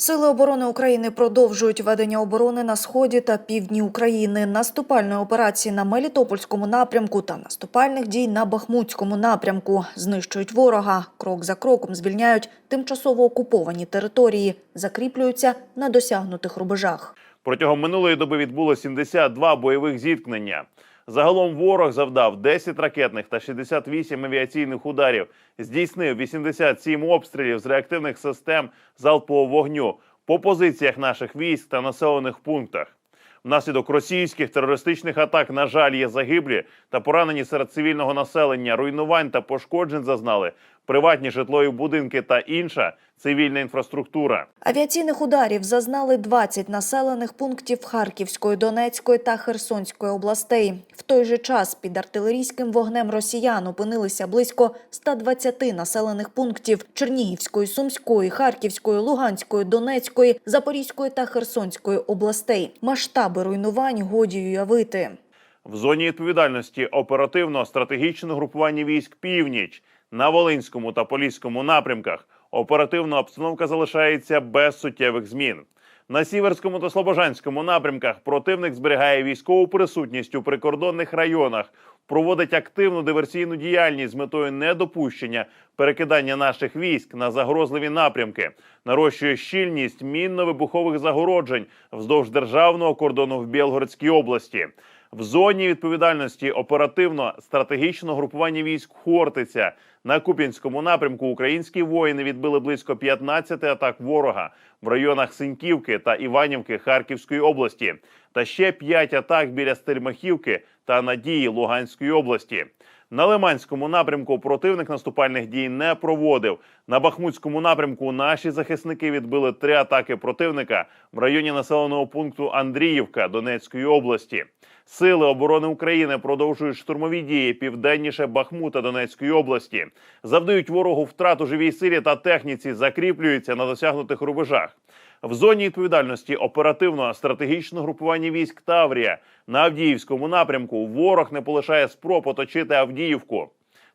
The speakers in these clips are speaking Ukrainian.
Сили оборони України продовжують ведення оборони на сході та півдні України, наступальної операції на Мелітопольському напрямку та наступальних дій на Бахмутському напрямку. Знищують ворога, крок за кроком звільняють тимчасово окуповані території, закріплюються на досягнутих рубежах. Протягом минулої доби відбуло 72 бойових зіткнення. Загалом ворог завдав 10 ракетних та 68 авіаційних ударів, здійснив 87 обстрілів з реактивних систем залпового вогню по позиціях наших військ та населених пунктах. Внаслідок російських терористичних атак, на жаль, є загиблі та поранені серед цивільного населення, руйнувань та пошкоджень зазнали приватні житлові будинки та інша цивільна інфраструктура. Авіаційних ударів зазнали 20 населених пунктів Харківської, Донецької та Херсонської областей. В той же час під артилерійським вогнем росіян опинилися близько 120 населених пунктів Чернігівської, Сумської, Харківської, Луганської, Донецької, Запорізької та Херсонської областей. Масштаби руйнувань годі уявити. В зоні відповідальності оперативно-стратегічного групування військ Північ на Волинському та Поліському напрямках оперативна обстановка залишається без суттєвих змін. На Сіверському та Слобожанському напрямках противник зберігає військову присутність у прикордонних районах, проводить активну диверсійну діяльність з метою недопущення перекидання наших військ на загрозливі напрямки, нарощує щільність мінно-вибухових загороджень вздовж державного кордону в Білгородській області. В зоні відповідальності оперативно-стратегічного групування військ Хортиця на Куп'янському напрямку українські воїни відбили близько 15 атак ворога в районах Синьківки та Іванівки Харківської області, та ще 5 атак біля Стельмахівки та Надії Луганської області. На Лиманському напрямку противник наступальних дій не проводив. На Бахмутському напрямку наші захисники відбили три атаки противника в районі населеного пункту Андріївка Донецької області. Сили оборони України продовжують штурмові дії південніше Бахмута Донецької області, завдають ворогу втрат у живій силі та техніці, закріплюються на досягнутих рубежах. В зоні відповідальності оперативно-стратегічного групування військ Таврія на Авдіївському напрямку ворог не полишає спроб оточити Авдіївку.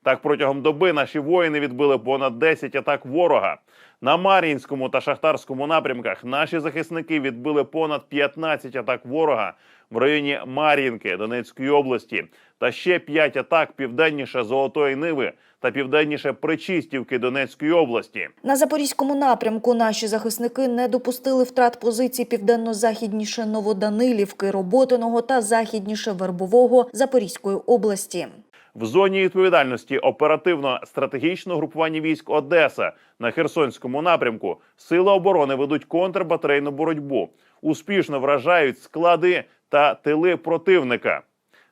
Так, протягом доби наші воїни відбили понад 10 атак ворога. На Мар'їнському та Шахтарському напрямках наші захисники відбили понад 15 атак ворога в районі Мар'їнки Донецької області та ще 5 атак південніше Золотої Ниви та південніше Причистівки Донецької області. На запорізькому напрямку наші захисники не допустили втрат позицій південно-західніше Новоданилівки, Роботиного та західніше Вербового Запорізької області. В зоні відповідальності оперативно-стратегічного групування військ Одеса на Херсонському напрямку сили оборони ведуть контрбатарейну боротьбу, успішно вражають склади та тили противника.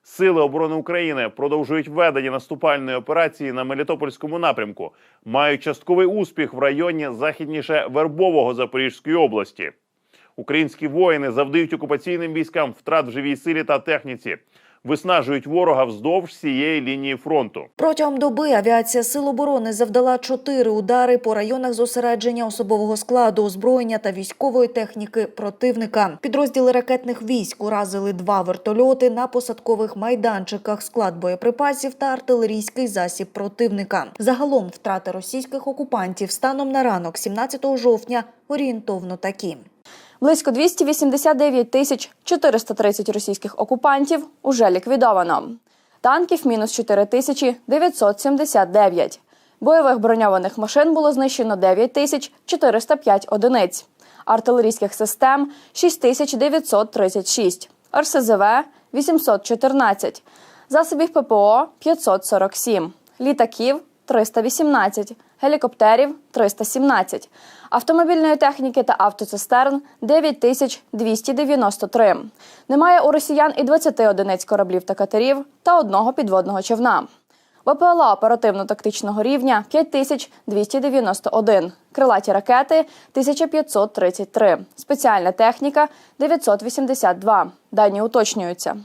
Сили оборони України продовжують ведення наступальної операції на Мелітопольському напрямку, мають частковий успіх в районі західніше Вербового Запорізької області. Українські воїни завдають окупаційним військам втрат в живій силі та техніці, виснажують ворога вздовж всієї лінії фронту. Протягом доби авіація Сил оборони завдала чотири удари по районах зосередження особового складу, озброєння та військової техніки противника. Підрозділи ракетних військ уразили два вертольоти на посадкових майданчиках, склад боєприпасів та артилерійський засіб противника. Загалом втрати російських окупантів станом на ранок, 17 жовтня, орієнтовно такі. Близько 289 тисяч 430 російських окупантів уже ліквідовано. Танків мінус 4 тисячі 979. Бойових броньованих машин було знищено 9 тисяч 405 одиниць. Артилерійських систем 6 тисяч 936. РСЗВ 814. Засобів ППО 547. Літаків 318, гелікоптерів 317, автомобільної техніки та автоцистерн 9293. Немає у росіян і 20 одиниць кораблів та катерів та одного підводного човна. ВПЛА оперативно-тактичного рівня 5291, крилаті ракети 1533, спеціальна техніка 982. Дані уточнюються.